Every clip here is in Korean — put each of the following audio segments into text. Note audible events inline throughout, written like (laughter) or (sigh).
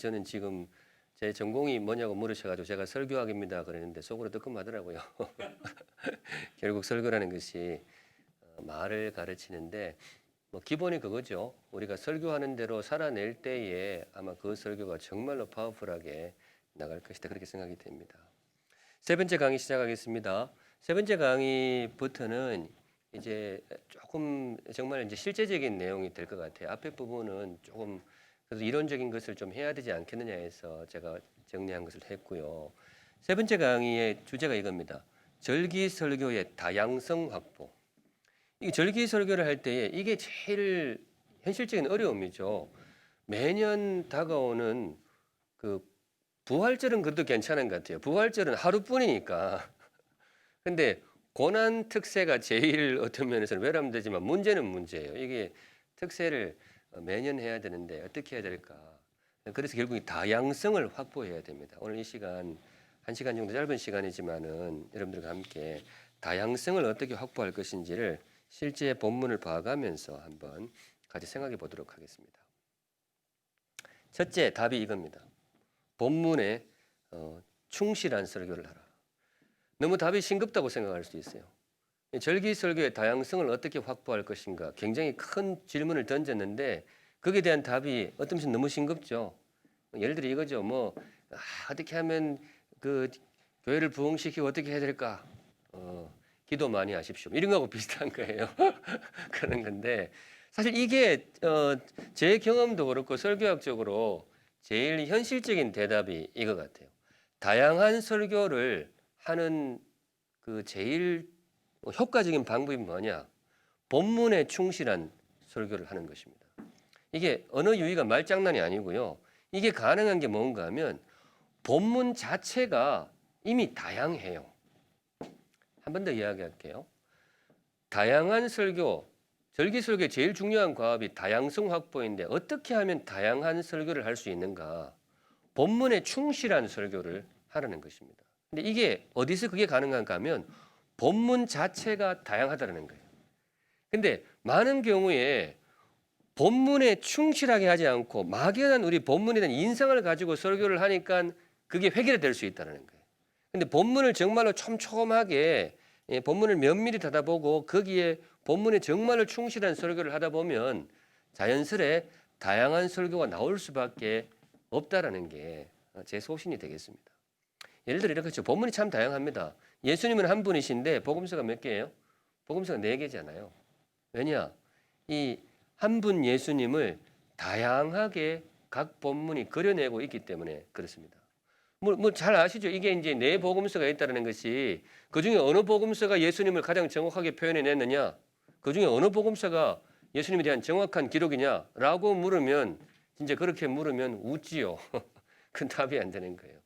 저는 지금 제 전공이 뭐냐고 물으셔가지고 제가 설교학입니다 그랬는데 속으로 뜨끔하더라고요. (laughs) 결국 설교라는 것이 어, 말을 가르치는데 뭐 기본이 그거죠. 우리가 설교하는 대로 살아낼 때에 아마 그 설교가 정말로 파워풀하게 나갈 것이다 그렇게 생각이 됩니다. 세 번째 강의 시작하겠습니다. 세 번째 강의부터는 이제 조금 정말 이제 실제적인 내용이 될 것 같아요. 앞에 부분은 조금 그래서 이론적인 것을 좀 해야 되지 않겠느냐 해서 제가 정리한 것을 했고요. 세 번째 강의의 주제가 이겁니다. 절기 설교의 다양성 확보. 이 절기 설교를 할 때에 이게 제일 현실적인 어려움이죠. 매년 다가오는 그 부활절은 그래도 괜찮은 것 같아요. 부활절은 하루뿐이니까. (laughs) 근데 고난 특세가 제일 어떤 면에서는 외람되지만 문제는 문제예요. 이게 특세를 매년 해야 되는데 어떻게 해야 될까? 그래서 결국 이 다양성을 확보해야 됩니다. 오늘 이 시간 한 시간 정도 짧은 시간이지만은 여러분들과 함께 다양성을 어떻게 확보할 것인지를 실제 본문을 봐가면서 한번 같이 생각해 보도록 하겠습니다. 첫째 답이 이겁니다. 본문에 어, 충실한 설교를 하라. 너무 답이 싱겁다고 생각할 수 있어요. 이 절기 설교의 다양성을 어떻게 확보할 것인가 굉장히 큰 질문을 던졌는데 거기에 대한 답이 어떤 면에서 너무 싱겁죠. 예를 들어 이거죠. 뭐 아, 어떻게 하면 그 교회를 부흥시키고 어떻게 해야 될까? 어, 기도 많이 하십시오. 이런 거하고 비슷한 (laughs) 거예요. (laughs) 그런 건데 사실 이게 어, 제 경험도 그렇고 설교학적으로 제일 현실적인 대답이 이거 같아요. 다양한 설교를 하는 그 제일 효과적인 방법이 뭐냐? 본문에 충실한 설교를 하는 것입니다. 이게 언어 유희가 말장난이 아니고요. 이게 가능한 게 뭔가 하면 본문 자체가 이미 다양해요. 한 번 더 이야기할게요. 다양한 설교, 절기 설교의 제일 중요한 과업이 다양성 확보인데 어떻게 하면 다양한 설교를 할 수 있는가? 본문에 충실한 설교를 하라는 것입니다. 근데 이게 어디서 그게 가능한가 하면 본문 자체가 다양하다는 거예요. 근데 많은 경우에 본문에 충실하게 하지 않고 막연한 우리 본문에 대한 인상을 가지고 설교를 하니까 그게 획일화될 수 있다는 거예요. 근데 본문을 정말로 촘촘하게 예, 본문을 면밀히 다다보고 거기에 본문에 정말로 충실한 설교를 하다 보면 자연스레 다양한 설교가 나올 수밖에 없다라는 게 제 소신이 되겠습니다. 예를 들어 이렇게 죠 본문이 참 다양합니다. 예수님은 한 분이신데 복음서가 몇 개예요? 복음서가 네 개잖아요. 왜냐? 이 한 분 예수님을 다양하게 각 본문이 그려내고 있기 때문에 그렇습니다. 뭐, 뭐잘 아시죠? 이게 이제 네 복음서가 있다는 것이 그 중에 어느 복음서가 예수님을 가장 정확하게 표현해 냈느냐? 그 중에 어느 복음서가 예수님에 대한 정확한 기록이냐라고 물으면 진짜 그렇게 물으면 웃지요. (laughs) 그 답이 안 되는 거예요.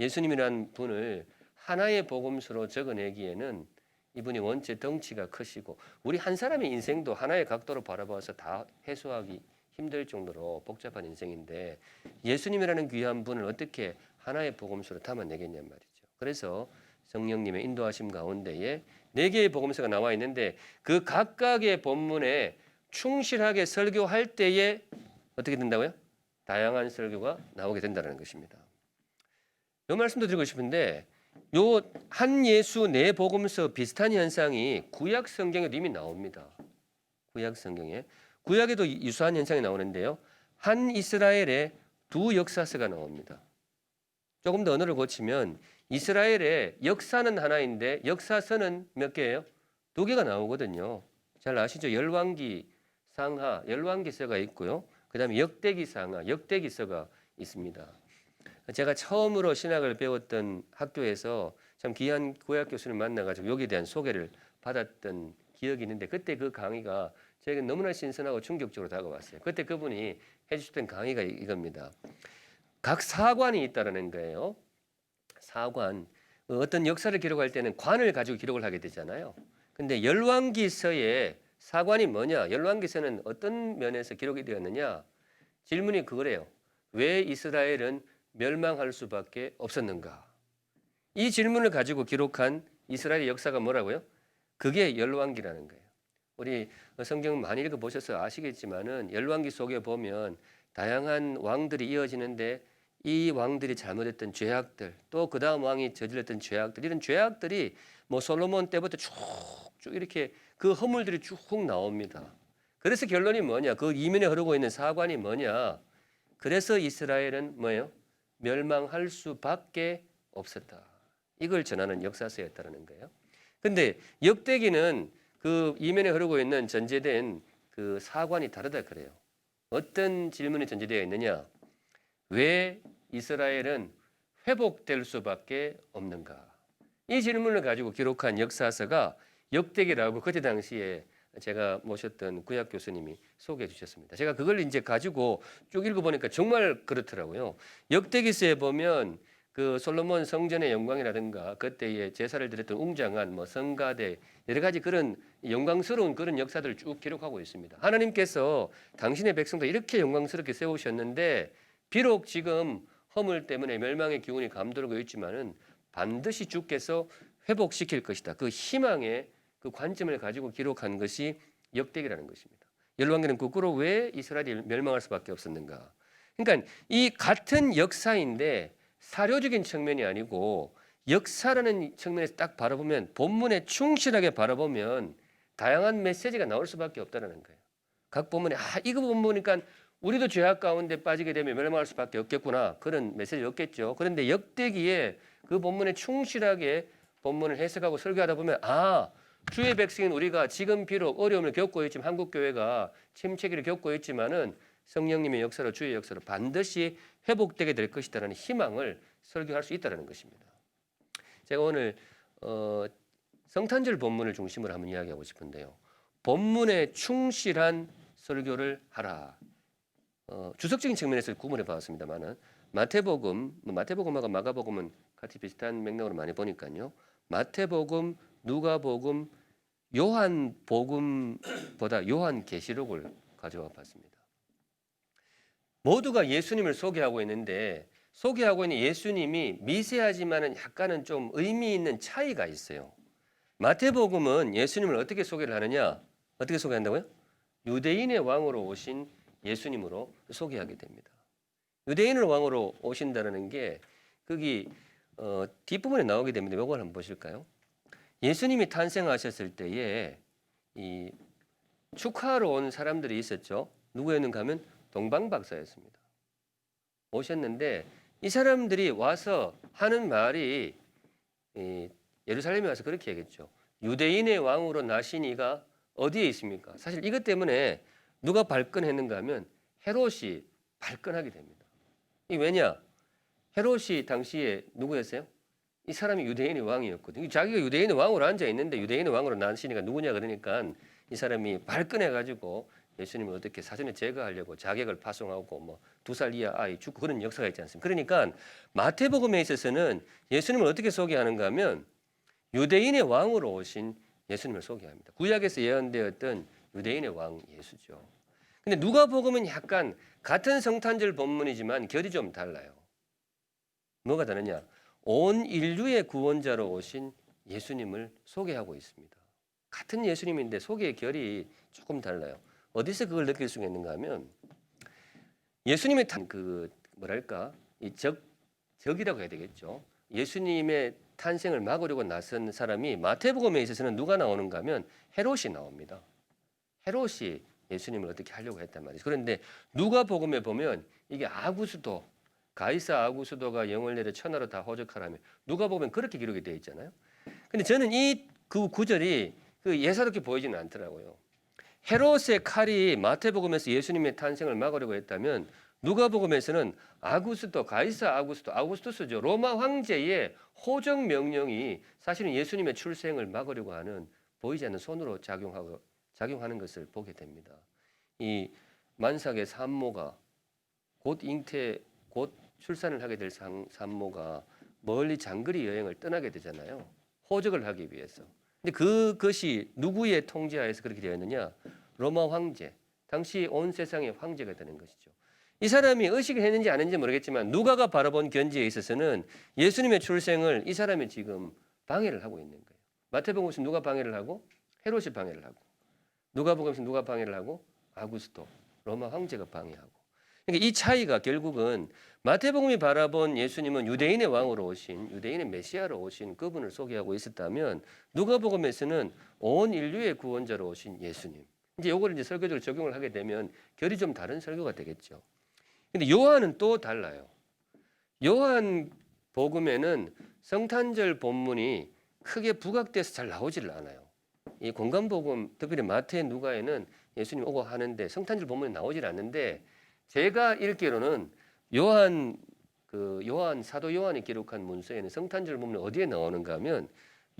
예수님이란 분을 하나의 복음서로 적어내기에는 이분이 원체 덩치가 크시고 우리 한 사람의 인생도 하나의 각도로 바라봐서 다 해소하기 힘들 정도로 복잡한 인생인데 예수님이라는 귀한 분을 어떻게 하나의 복음서로 담아내겠냔 말이죠. 그래서 성령님의 인도하심 가운데에 네 개의 복음서가 나와 있는데 그 각각의 본문에 충실하게 설교할 때에 어떻게 된다고요? 다양한 설교가 나오게 된다는 것입니다. 이 말씀도 드리고 싶은데 요 한 예수 네 복음서 비슷한 현상이 구약 성경에도 이미 나옵니다. 구약 성경에 구약에도 유사한 현상이 나오는데요. 한 이스라엘의 두 역사서가 나옵니다. 조금 더 언어를 고치면 이스라엘의 역사는 하나인데 역사서는 몇 개예요? 두 개가 나오거든요. 잘 아시죠? 열왕기 상하, 열왕기서가 있고요. 그다음에 역대기 상하, 역대기서가 있습니다. 제가 처음으로 신학을 배웠던 학교에서 참 귀한 구약 교수를 만나가지고 여기에 대한 소개를 받았던 기억이 있는데 그때 그 강의가 저에게 너무나 신선하고 충격적으로 다가왔어요. 그때 그분이 해주셨던 강의가 이겁니다. 각 사관이 있다라는 거예요. 사관. 어떤 역사를 기록할 때는 관을 가지고 기록을 하게 되잖아요. 근데 열왕기서의 사관이 뭐냐? 열왕기서는 어떤 면에서 기록이 되었느냐? 질문이 그거래요. 왜 이스라엘은 멸망할 수밖에 없었는가? 이 질문을 가지고 기록한 이스라엘의 역사가 뭐라고요? 그게 열왕기라는 거예요. 우리 성경 많이 읽어 보셔서 아시겠지만은 열왕기 속에 보면 다양한 왕들이 이어지는데 이 왕들이 잘못했던 죄악들 또 그 다음 왕이 저질렀던 죄악들 이런 죄악들이 뭐 솔로몬 때부터 쭉쭉 이렇게 그 허물들이 쭉 나옵니다. 그래서 결론이 뭐냐? 그 이면에 흐르고 있는 사관이 뭐냐? 그래서 이스라엘은 뭐예요? 멸망할 수밖에 없었다. 이걸 전하는 역사서였다는 거예요. 근데 역대기는 그 이면에 흐르고 있는 전제된 그 사관이 다르다 그래요. 어떤 질문이 전제되어 있느냐? 왜 이스라엘은 회복될 수밖에 없는가? 이 질문을 가지고 기록한 역사서가 역대기라고 그때 당시에 제가 모셨던 구약 교수님이 소개해 주셨습니다. 제가 그걸 이제 가지고 쭉 읽어보니까 정말 그렇더라고요. 역대기서에 보면 그 솔로몬 성전의 영광이라든가 그때의 제사를 드렸던 웅장한 뭐 성가대 여러 가지 그런 영광스러운 그런 역사들을 쭉 기록하고 있습니다. 하나님께서 당신의 백성도 이렇게 영광스럽게 세우셨는데 비록 지금 허물 때문에 멸망의 기운이 감돌고 있지만은 반드시 주께서 회복시킬 것이다. 그 희망의 그 관점을 가지고 기록한 것이 역대기라는 것입니다. 열왕기는 거꾸로 왜 이스라엘이 멸망할 수밖에 없었는가? 그러니까 이 같은 역사인데 사료적인 측면이 아니고 역사라는 측면에서 딱 바라보면 본문에 충실하게 바라보면 다양한 메시지가 나올 수밖에 없다는 거예요. 각 본문에 아 이거 본보니까 우리도 죄악 가운데 빠지게 되면 멸망할 수밖에 없겠구나 그런 메시지가 없겠죠. 그런데 역대기에 그 본문에 충실하게 본문을 해석하고 설교하다 보면 아 주의 백성인 우리가 지금 비록 어려움을 겪고 있지만 한국 교회가 침체기를 겪고 있지만은 성령님의 역사로 주의 역사로 반드시 회복되게 될 것이다라는 희망을 설교할 수 있다라는 것입니다. 제가 오늘 어, 성탄절 본문을 중심으로 한번 이야기하고 싶은데요. 본문에 충실한 설교를 하라. 어, 주석적인 측면에서 구분해 봤습니다만은 마태복음, 뭐 마태복음하고 마가복음은 같이 비슷한 맥락으로 많이 보니까요. 마태복음, 누가복음, 요한복음보다 요한계시록을 가져와 봤습니다. 모두가 예수님을 소개하고 있는데 소개하고 있는 예수님이 미세하지만은 약간은 좀 의미 있는 차이가 있어요. 마태복음은 예수님을 어떻게 소개를 하느냐? 어떻게 소개한다고요? 유대인의 왕으로 오신 예수님으로 소개하게 됩니다. 유대인을 왕으로 오신다는 게 거기 어, 뒷부분에 나오게 됩니다. 이걸 한번 보실까요? 예수님이 탄생하셨을 때에 이 축하하러 온 사람들이 있었죠. 누구였는가 하면 동방 박사였습니다. 오셨는데 이 사람들이 와서 하는 말이 이 예루살렘에 와서 그렇게 얘기했죠. 유대인의 왕으로 나시니가 어디에 있습니까? 사실 이것 때문에 누가 발끈했는가 하면 헤롯이 발끈하게 됩니다. 이 왜냐? 헤롯이 당시에 누구였어요? 이 사람이 유대인의 왕이었거든요. 자기가 유대인의 왕으로 앉아 있는데 유대인의 왕으로 나시니가 누구냐 그러니까 이 사람이 발끈해 가지고 예수님을 어떻게 사전에 제거하려고 자객을 파송하고 뭐 두 살 이하 아이 죽고 그런 역사가 있지 않습니까? 그러니까 마태복음에 있어서는 예수님을 어떻게 소개하는가 하면 유대인의 왕으로 오신 예수님을 소개합니다. 구약에서 예언되었던 유대인의 왕 예수죠. 근데 누가복음은 약간 같은 성탄절 본문이지만 결이 좀 달라요. 뭐가 다르냐? 온 인류의 구원자로 오신 예수님을 소개하고 있습니다. 같은 예수님인데 소개의 결이 조금 달라요. 어디서 그걸 느낄 수가 있는가 하면 예수님의 탄 그 뭐랄까 이 적 적이라고 해야 되겠죠. 예수님의 탄생을 막으려고 나선 사람이 마태복음에 있어서는 누가 나오는가 하면 헤롯이 나옵니다. 헤롯이 예수님을 어떻게 하려고 했단 말이죠. 그런데 누가복음에 보면 이게 아구수도 가이사 아구수도가 영을 내려 천하로 다 호적하라며 누가 보면 그렇게 기록이 되어 있잖아요. 근데 저는 이 그 구절이 그 예사롭게 보이지는 않더라고요. 헤롯의 칼이 마태복음에서 예수님의 탄생을 막으려고 했다면 누가복음에서는 아구스도 가이사 아구스도 아구스투스죠 로마 황제의 호적 명령이 사실은 예수님의 출생을 막으려고 하는 보이지 않는 손으로 작용하고 작용하는 것을 보게 됩니다. 이 만삭의 산모가 곧 잉태 곧 출산을 하게 될 산, 산모가 멀리 장거리 여행을 떠나게 되잖아요. 호적을 하기 위해서. 근데 그것이 누구의 통제하에서 그렇게 되었느냐? 로마 황제. 당시 온 세상의 황제가 되는 것이죠. 이 사람이 의식을 했는지 아닌지 모르겠지만 누가가 바라본 견지에 있어서는 예수님의 출생을 이 사람이 지금 방해를 하고 있는 거예요. 마태복음에서 누가 방해를 하고 헤롯이 방해를 하고 누가복음에서 누가 방해를 하고 아구스토 로마 황제가 방해하고 그러니까 이 차이가 결국은 마태복음이 바라본 예수님은 유대인의 왕으로 오신 유대인의 메시아로 오신 그분을 소개하고 있었다면 누가복음에서는 온 인류의 구원자로 오신 예수님. 이제 요걸 이제 설교적으로 적용을 하게 되면 결이 좀 다른 설교가 되겠죠. 근데 요한은 또 달라요. 요한 복음에는 성탄절 본문이 크게 부각돼서 잘 나오지를 않아요. 이 공간 복음 특별히 마태 누가에는 예수님 오고 하는데 성탄절 본문이 나오질 않는데 제가 읽기로는 요한 그 요한 사도 요한이 기록한 문서에는 성탄절 본문이 어디에 나오는가 하면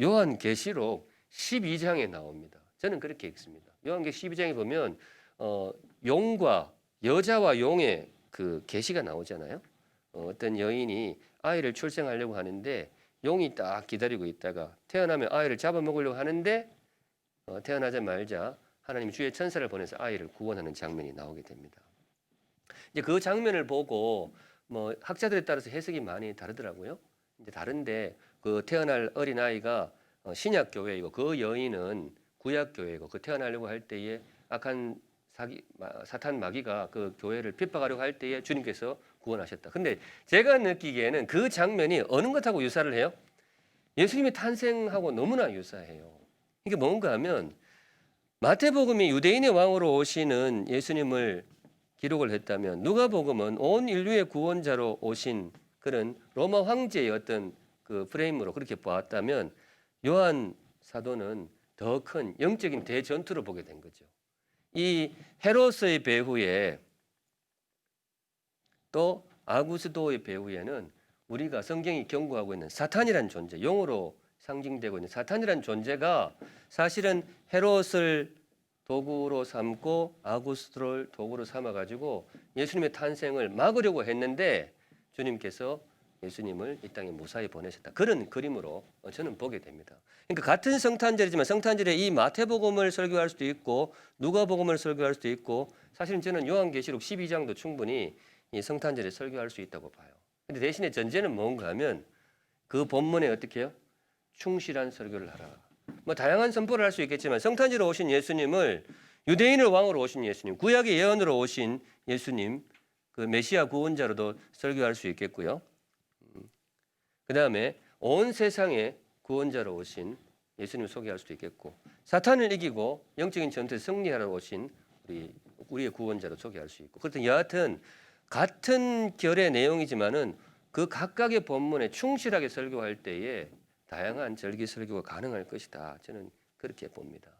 요한 계시록 12장에 나옵니다. 저는 그렇게 읽습니다. 요한계 12장에 보면 어, 용과 여자와 용의 그 계시가 나오잖아요. 어, 어떤 여인이 아이를 출생하려고 하는데 용이 딱 기다리고 있다가 태어나면 아이를 잡아먹으려고 하는데 어, 태어나자마자 하나님 주의 천사를 보내서 아이를 구원하는 장면이 나오게 됩니다. 이제 그 장면을 보고 뭐 학자들에 따라서 해석이 많이 다르더라고요. 이제 다른데 그 태어날 어린 아이가 어, 신약 교회이고 그 여인은 구약 교회이고 그 태어나려고 할 때에 악한 사기 마- 사탄 마귀가 그 교회를 핍박하려고 할 때에 주님께서 구원하셨다. 근데 제가 느끼기에는 그 장면이 어느 것하고 유사를 해요? 예수님의 탄생하고 너무나 유사해요. 이게 뭔가 하면 마태복음이 유대인의 왕으로 오시는 예수님을 기록을 했다면 누가복음은 온 인류의 구원자로 오신 그런 로마 황제의 어떤 그 프레임으로 그렇게 보았다면 요한 사도는 더 큰 영적인 대전투로 보게 된 거죠. 이 헤로스의 배후에 또 아구스도의 배후에는 우리가 성경이 경고하고 있는 사탄이란 존재, 영으로 상징되고 있는 사탄이란 존재가 사실은 헤롯을 도구로 삼고 아구스도를 도구로 삼아 가지고 예수님의 탄생을 막으려고 했는데 주님께서 예수님을 이 땅에 무사히 보내셨다. 그런 그림으로 저는 보게 됩니다. 그러니까 같은 성탄절이지만 성탄절에 이 마태복음을 설교할 수도 있고 누가복음을 설교할 수도 있고 사실은 저는 요한계시록 12장도 충분히 이 성탄절에 설교할 수 있다고 봐요. 근데 대신에 전제는 뭔가 하면 그 본문에 어떻게 해요? 충실한 설교를 하라. 뭐 다양한 선포를 할 수 있겠지만 성탄절에 오신 예수님을 유대인을 왕으로 오신 예수님, 구약의 예언으로 오신 예수님, 그 메시아 구원자로도 설교할 수 있겠고요. 그 다음에 온 세상의 구원자로 오신 예수님을 소개할 수도 있겠고 사탄을 이기고 영적인 전투에 승리하러 오신 우리 우리의 구원자로 소개할 수 있고 그렇든 여하튼 같은 결의 내용이지만은 그 각각의 본문에 충실하게 설교할 때에 다양한 절기 설교가 가능할 것이다. 저는 그렇게 봅니다.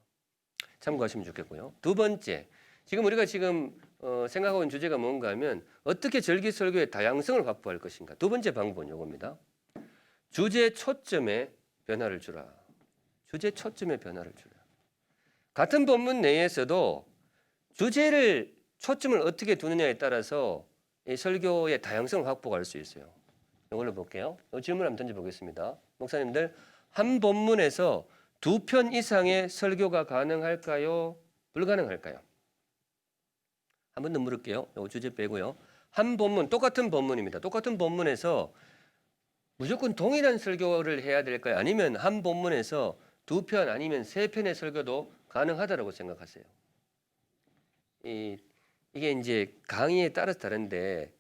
참고하시면 좋겠고요. 두 번째, 지금 우리가 지금 어, 생각하고 있는 주제가 뭔가 하면 어떻게 절기 설교의 다양성을 확보할 것인가. 두 번째 방법은 이겁니다. 주제 초점에 변화를 주라. 주제 초점에 변화를 주라. 같은 본문 내에서도 주제를 초점을 어떻게 두느냐에 따라서 이 설교의 다양성을 확보할 수 있어요. 이걸로 볼게요. 이 질문 한번 던져보겠습니다. 목사님들 한 본문에서 두 편 이상의 설교가 가능할까요? 불가능할까요? 한번 더 물을게요. 이 주제 빼고요. 한 본문 똑같은 본문입니다. 똑같은 본문에서 무조건 동일한 설교를 해야 될까요? 아니면 한 본문에서 두 편 아니면 세 편의 설교도 가능하다라고 생각하세요? 이, 이게 이제 강의에 따라서 다른데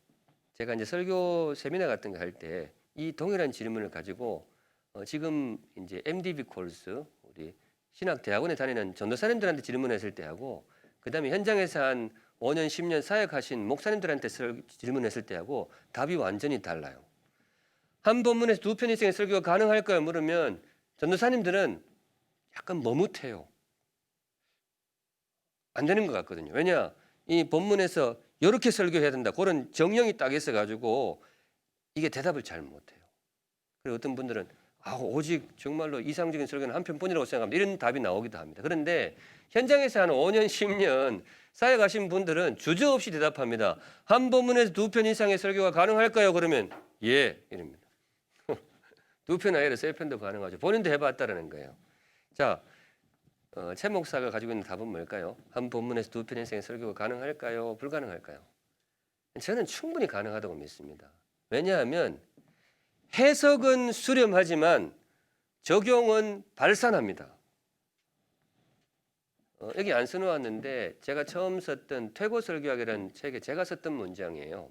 제가 이제 설교 세미나 같은 거 할 때 이 동일한 질문을 가지고 어, 지금 이제 MDB 코र्스 우리 신학 대학원에 다니는 전도사님들한테 질문했을 때 하고 그다음에 현장에서 한 5년 10년 사역하신 목사님들한테 설- 질문했을 때 하고 답이 완전히 달라요. 한 본문에서 두 편 이상의 설교가 가능할까요? 물으면 전도사님들은 약간 머뭇해요. 안 되는 것 같거든요. 왜냐? 이 본문에서 이렇게 설교해야 된다. 그런 정령이 딱 있어 가지고 이게 대답을 잘 못해요. 그리고 어떤 분들은 아, 오직 정말로 이상적인 설교는 한 편뿐이라고 생각합니다. 이런 답이 나오기도 합니다. 그런데 현장에서 한 5년, 10년 사역하신 분들은 주저없이 대답합니다. 한 본문에서 두 편 이상의 설교가 가능할까요? 그러면 예, 이럽니다. (laughs) 두 편 아니라 세 편도 가능하죠. 본인도 해봤다라는 거예요. 자, 어, 최 목사가 가지고 있는 답은 뭘까요? 한 본문에서 두편 이상의 설교가 가능할까요? 불가능할까요? 저는 충분히 가능하다고 믿습니다. 왜냐하면 해석은 수렴하지만 적용은 발산합니다. 어, 여기 안 써놓았는데 제가 처음 썼던 퇴고설교학이라는 책에 제가 썼던 문장이에요.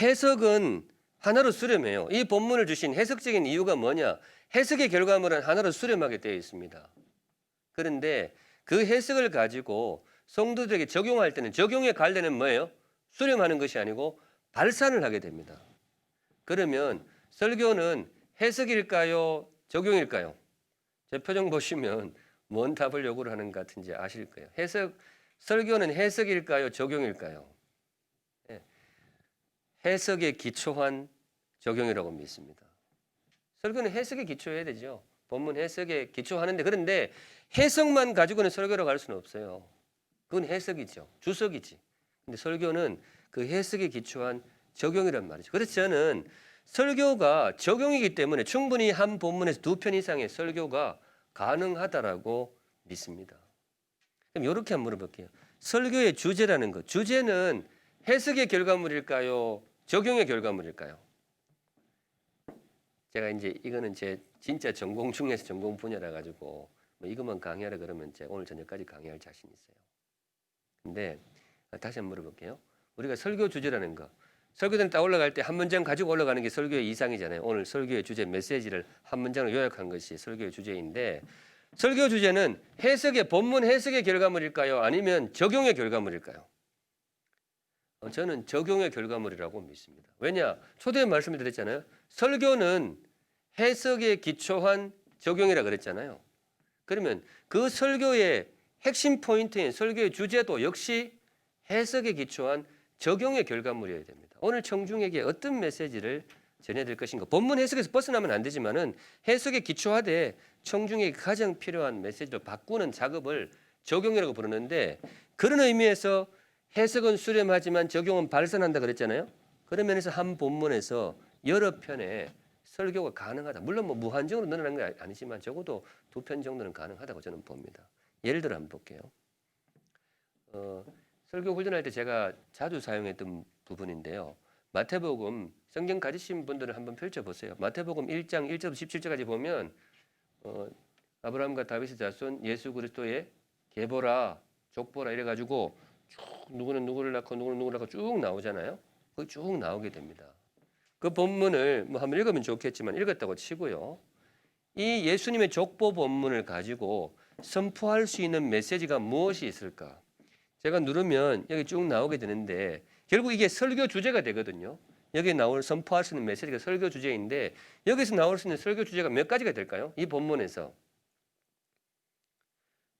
해석은 하나로 수렴해요. 이 본문을 주신 해석적인 이유가 뭐냐? 해석의 결과물은 하나로 수렴하게 되어 있습니다. 그런데 그 해석을 가지고 성도들에게 적용할 때는 적용의 갈래는 뭐예요? 수렴하는 것이 아니고 발산을 하게 됩니다. 그러면 설교는 해석일까요? 적용일까요? 제 표정 보시면 뭔 답을 요구를 하는 것 같은지 아실 거예요. 해석 설교는 해석일까요? 적용일까요? 예. 해석에 기초한 적용이라고 믿습니다. 설교는 해석에 기초해야 되죠. 본문 해석에 기초하는데 그런데 해석만 가지고는 설교라고 할 수는 없어요. 그건 해석이죠. 주석이지. 근데 설교는 그 해석에 기초한 적용이란 말이죠. 그래서 저는 설교가 적용이기 때문에 충분히 한 본문에서 두 편 이상의 설교가 가능하다라고 믿습니다. 그럼 이렇게 한번 물어볼게요. 설교의 주제라는 것, 주제는 해석의 결과물일까요? 적용의 결과물일까요? 제가 이제 이거는 제 진짜 전공 중에서 전공 분야라 가지고 뭐 이것만 강의하라 그러면 제가 오늘 저녁까지 강의할 자신 있어요. 근데 다시 한번 물어볼게요. 우리가 설교 주제라는 거, 설교는 딱 올라갈 때 한 문장 가지고 올라가는 게 설교의 이상이잖아요. 오늘 설교의 주제 메시지를 한 문장으로 요약한 것이 설교의 주제인데 설교 주제는 해석의 본문 해석의 결과물일까요? 아니면 적용의 결과물일까요? 어, 저는 적용의 결과물이라고 믿습니다. 왜냐? 초대에 말씀을 드렸잖아요. 설교는 해석에 기초한 적용이라 그랬잖아요. 그러면 그 설교의 핵심 포인트인 설교의 주제도 역시 해석에 기초한 적용의 결과물이어야 됩니다. 오늘 청중에게 어떤 메시지를 전해드릴 것인가. 본문 해석에서 벗어나면 안 되지만은 해석에 기초하되 청중에게 가장 필요한 메시지로 바꾸는 작업을 적용이라고 부르는데 그런 의미에서 해석은 수렴하지만 적용은 발산한다 그랬잖아요. 그런 면에서 한 본문에서 여러 편의 설교가 가능하다. 물론 뭐 무한정으로 늘어나는 건 아니지만 적어도 두 편 정도는 가능하다고 저는 봅니다. 예를 들어 한번 볼게요. 어, 설교 훈련할 때 제가 자주 사용했던 부분인데요. 마태복음 성경 가지신 분들은 한번 펼쳐 보세요. 마태복음 1장 1절부터 17절까지 보면 어, 아브라함과 다윗의 자손 예수 그리스도의 계보라 족보라 이래 가지고 쭉 누구는 누구를 낳고 누구는 누구를 낳고 쭉 나오잖아요. 거기 쭉 나오게 됩니다. 그 본문을 뭐 한번 읽으면 좋겠지만 읽었다고 치고요. 이 예수님의 족보 본문을 가지고 선포할 수 있는 메시지가 무엇이 있을까? 제가 누르면 여기 쭉 나오게 되는데 결국 이게 설교 주제가 되거든요. 여기 나올 선포할 수 있는 메시지가 설교 주제인데 여기서 나올 수 있는 설교 주제가 몇 가지가 될까요? 이 본문에서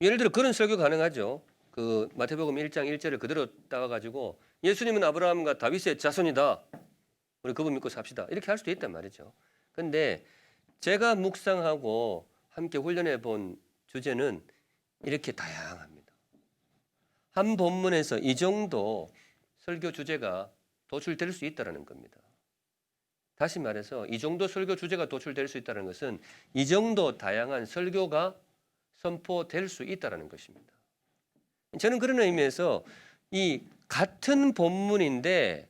예를 들어 그런 설교 가능하죠. 그 마태복음 1장 1절을 그대로 따와 가지고 예수님은 아브라함과 다윗의 자손이다. 우리 그분 믿고 삽시다. 이렇게 할 수도 있단 말이죠. 근데 제가 묵상하고 함께 훈련해 본 주제는 이렇게 다양합니다. 한 본문에서 이 정도 설교 주제가 도출될 수 있다는 겁니다. 다시 말해서 이 정도 설교 주제가 도출될 수 있다는 것은 이 정도 다양한 설교가 선포될 수 있다는 것입니다. 저는 그런 의미에서 이 같은 본문인데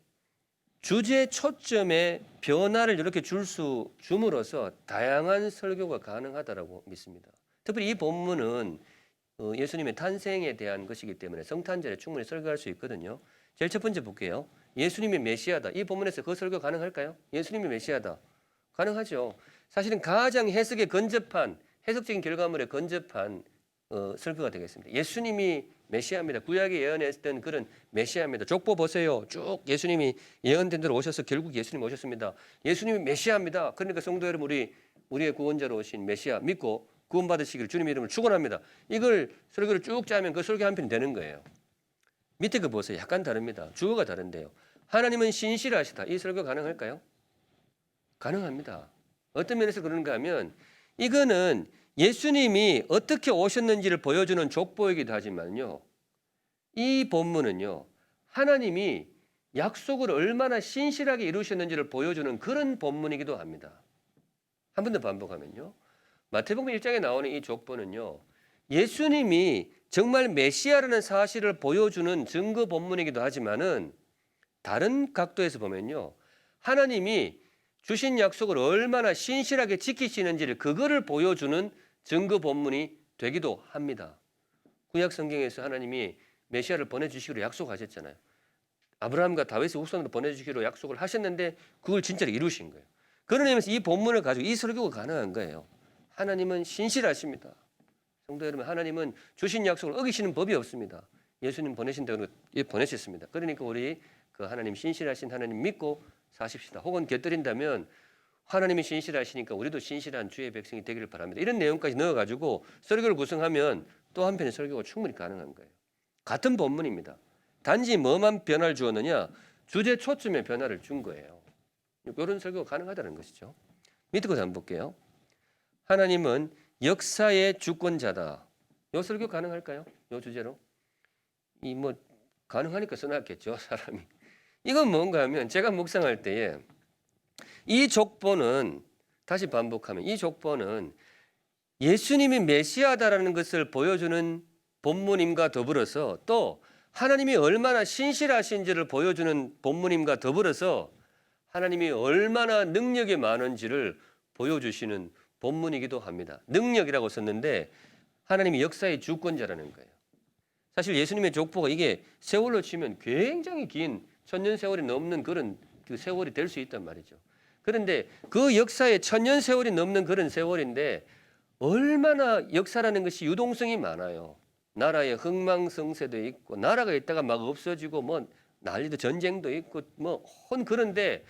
주제 초점에 변화를 이렇게 줄 수 줌으로써 다양한 설교가 가능하다라고 믿습니다. 특별히 이 본문은 어, 예수님의 탄생에 대한 것이기 때문에 성탄절에 충분히 설교할 수 있거든요. 제일 첫 번째 볼게요. 예수님이 메시아다. 이 본문에서 그 설교 가능할까요? 예수님이 메시아다. 가능하죠. 사실은 가장 해석에 근접한 해석적인 결과물에 근접한 어, 설교가 되겠습니다. 예수님이 메시아입니다. 구약에 예언했던 그런 메시아입니다. 족보 보세요. 쭉 예수님이 예언된 대로 오셔서 결국 예수님 오셨습니다. 예수님이 메시아입니다. 그러니까 성도 여러분 우리 우리의 구원자로 오신 메시아 믿고 구원받으시기를 주님 이름을 축원합니다. 이걸 설교를 쭉 짜면 그 설교 한 편이 되는 거예요. 밑에 그 보세요. 약간 다릅니다. 주어가 다른데요. 하나님은 신실하시다. 이 설교 가능할까요? 가능합니다. 어떤 면에서 그런가 하면 이거는 예수님이 어떻게 오셨는지를 보여주는 족보이기도 하지만요. 이 본문은요. 하나님이 약속을 얼마나 신실하게 이루셨는지를 보여주는 그런 본문이기도 합니다. 한 번 더 반복하면요. 마태복음 1장에 나오는 이 족보는요. 예수님이 정말 메시아라는 사실을 보여주는 증거 본문이기도 하지만은 다른 각도에서 보면요. 하나님이 주신 약속을 얼마나 신실하게 지키시는지를 그거를 보여주는 증거 본문이 되기도 합니다. 구약 성경에서 하나님이 메시아를 보내주시기로 약속하셨잖아요. 아브라함과 다윗의 후손으로 보내주시기로 약속을 하셨는데 그걸 진짜로 이루신 거예요. 그런 의미에서 이 본문을 가지고 이 설교가 가능한 거예요. 하나님은 신실하십니다. 성도 여러분, 하나님은 주신 약속을 어기시는 법이 없습니다. 예수님 보내신다고 보내셨습니다. 그러니까 우리 그 하나님 신실하신 하나님 믿고 사십시다. 혹은 곁들인다면 하나님이 신실하시니까 우리도 신실한 주의 백성이 되기를 바랍니다. 이런 내용까지 넣어가지고 설교를 구성하면 또 한편의 설교가 충분히 가능한 거예요. 같은 본문입니다. 단지 뭐만 변화를 주었느냐? 주제 초점의 변화를 준 거예요. 이런 설교가 가능하다는 것이죠. 밑에 한번 볼게요. 하나님은 역사의 주권자다. 요 설교 가능할까요? 요 주제로? 이 뭐 가능하니까 써놨겠죠, 사람이. 이건 뭔가 하면 제가 묵상할 때에 이 족보는 다시 반복하면 이 족보는 예수님이 메시아다라는 것을 보여주는 본문임과 더불어서 또 하나님이 얼마나 신실하신지를 보여주는 본문임과 더불어서 하나님이 얼마나 능력이 많은지를 보여주시는 본문이기도 합니다. 능력이라고 썼는데 하나님이 역사의 주권자라는 거예요. 사실 예수님의 족보가 이게 세월로 치면 굉장히 긴 천년 세월이 넘는 그런 그 세월이 될 수 있단 말이죠. 그런데 그 역사의 천년 세월이 넘는 그런 세월인데 얼마나 역사라는 것이 유동성이 많아요. 나라에 흥망성쇠도 있고 나라가 있다가 막 없어지고 뭐 난리도 전쟁도 있고 뭐 혼 그런데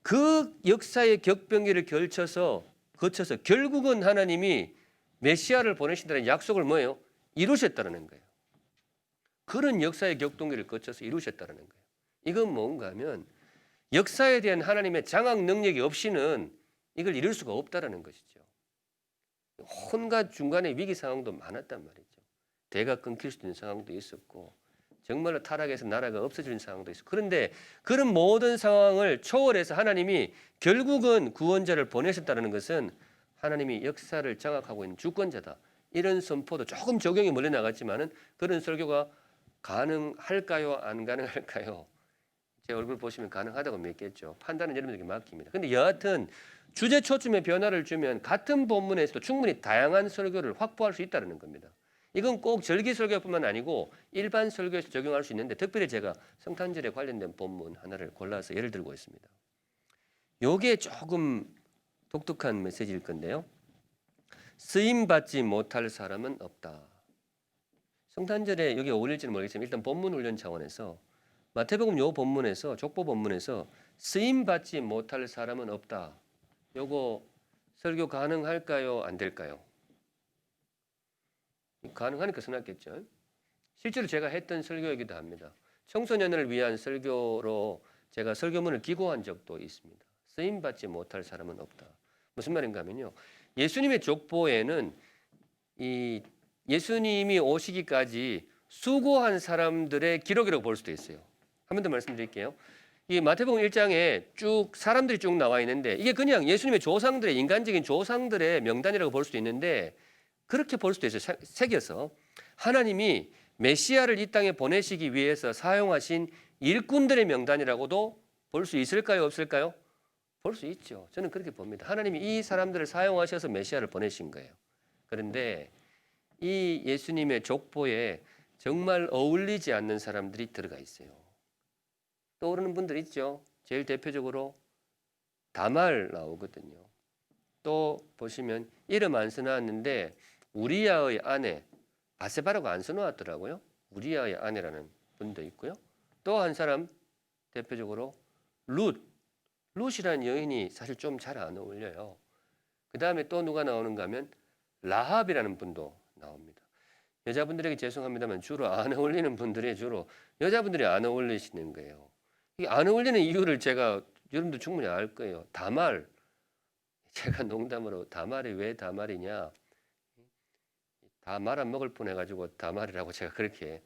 그 역사의 격변기를 걸쳐서 거쳐서 결국은 하나님이 메시아를 보내신다는 약속을 뭐예요? 이루셨다는 거예요. 그런 역사의 격동기를 거쳐서 이루셨다는 거예요. 이건 뭔가 하면 역사에 대한 하나님의 장악 능력이 없이는 이걸 이룰 수가 없다라는 것이죠. 혼과 중간에 위기 상황도 많았단 말이죠. 대가 끊길 수도 있는 상황도 있었고 정말로 타락해서 나라가 없어지는 상황도 있었고 그런데 그런 모든 상황을 초월해서 하나님이 결국은 구원자를 보내셨다는 것은 하나님이 역사를 장악하고 있는 주권자다. 이런 선포도 조금 적용이 멀리 나갔지만은 그런 설교가 가능할까요? 안 가능할까요? 제 얼굴 보시면 가능하다고 믿겠죠. 판단은 여러분에게 맡깁니다. 근데 여하튼 주제 초점의 변화를 주면 같은 본문에서도 충분히 다양한 설교를 확보할 수 있다는 겁니다. 이건 꼭 절기 설교뿐만 아니고 일반 설교에서 적용할 수 있는데 특별히 제가 성탄절에 관련된 본문 하나를 골라서 예를 들고 있습니다. 요게 조금 독특한 메시지일 건데요. 쓰임 받지 못할 사람은 없다. 성탄절에 여기 어울릴지는 모르겠지만 일단 본문 훈련 차원에서 마태복음 요 본문에서 족보 본문에서 쓰임 받지 못할 사람은 없다. 요거 설교 가능할까요? 안 될까요? 가능하니까 써놨겠죠. 실제로 제가 했던 설교이기도 합니다. 청소년을 위한 설교로 제가 설교문을 기고한 적도 있습니다. 쓰임 받지 못할 사람은 없다. 무슨 말인가 하면요. 예수님의 족보에는 이 예수님이 오시기까지 수고한 사람들의 기록이라고 볼 수도 있어요. 한 번 더 말씀드릴게요. 이 마태복음 1장에 쭉 사람들이 쭉 나와 있는데 이게 그냥 예수님의 조상들의 인간적인 조상들의 명단이라고 볼 수도 있는데 그렇게 볼 수도 있어요. 사- 새겨서 하나님이 메시아를 이 땅에 보내시기 위해서 사용하신 일꾼들의 명단이라고도 볼 수 있을까요? 없을까요? 볼 수 있죠. 저는 그렇게 봅니다. 하나님이 이 사람들을 사용하셔서 메시아를 보내신 거예요. 그런데 이 예수님의 족보에 정말 어울리지 않는 사람들이 들어가 있어요. 떠오르는 분들 있죠. 제일 대표적으로 다말 나오거든요. 또 보시면 이름 안 써놨는데 우리야의 아내 바세바라고 안 써놓았더라고요. 우리야의 아내라는 분도 있고요. 또 한 사람 대표적으로 룻 룻이라는 여인이 사실 좀 잘 안 어울려요. 그 다음에 또 누가 나오는가 하면 라합이라는 분도 나옵니다. 여자분들에게 죄송합니다만 주로 안 어울리는 분들이 주로 여자분들이 안 어울리시는 거예요. 이안 어울리는 이유를 제가 여러분도 충분히 알 거예요. 다말 제가 (laughs) 농담으로 다말이 왜 다말이냐? 다 말 안 먹을 뻔 해가지고 다말이라고 제가 그렇게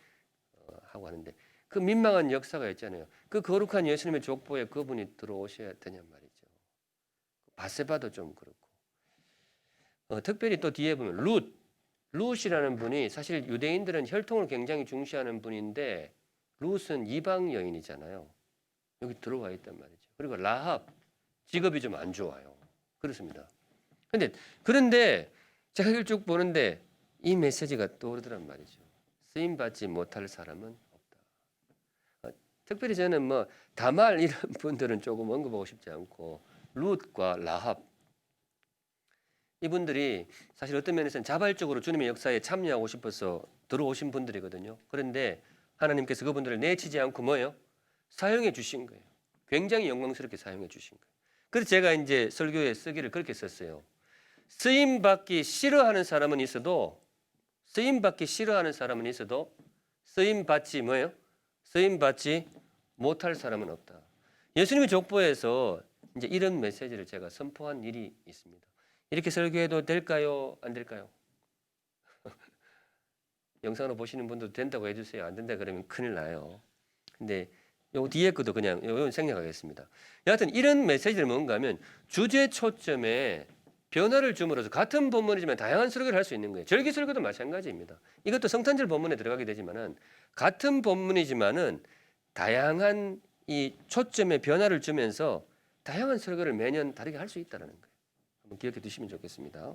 어, 하고 하는데 그 민망한 역사가 있잖아요. 그 거룩한 예수님의 족보에 그분이 들어오셔야 되냔 말이죠. 바세바도 좀 그렇고 어, 특별히 또 뒤에 보면 룻 룻이라는 분이 사실 유대인들은 혈통을 굉장히 중시하는 분인데 룻은 이방 여인이잖아요. 여기 들어와 있단 말이죠. 그리고 라합 직업이 좀 안 좋아요. 그렇습니다. 근데 그런데 제가 이걸 쭉 보는데 이 메시지가 떠오르더란 말이죠. 쓰임 받지 못할 사람은 없다. 어, 특별히 저는 뭐 다말 (laughs) 이런 분들은 조금 언급하고 싶지 않고 룻과 라합 이분들이 사실 어떤 면에서는 자발적으로 주님의 역사에 참여하고 싶어서 들어오신 분들이거든요. 그런데 하나님께서 그분들을 내치지 않고 뭐예요? 사용해 주신 거예요. 굉장히 영광스럽게 사용해 주신 거예요. 그래서 제가 이제 설교에 쓰기를 그렇게 썼어요. 쓰임 받기 싫어하는 사람은 있어도 쓰임 받기 싫어하는 사람은 있어도 쓰임 받지 뭐예요? 쓰임 받지 못할 사람은 없다. 예수님의 족보에서 이제 이런 메시지를 제가 선포한 일이 있습니다. 이렇게 설교해도 될까요? 안 될까요? (laughs) 영상으로 보시는 분도 된다고 해주세요. 안 된다 그러면 큰일 나요. 근데 요 뒤에 것도 그냥 요 생략하겠습니다. 여하튼 이런 메시지를 뭔가 하면 주제 초점에 변화를 줌으로써 같은 본문이지만 다양한 설교를 할 수 있는 거예요. 절기 설교도 마찬가지입니다. 이것도 성탄절 본문에 들어가게 되지만은 같은 본문이지만은 다양한 이 초점에 변화를 주면서 다양한 설교를 매년 다르게 할 수 있다는 거예요. 한번 기억해 두시면 좋겠습니다.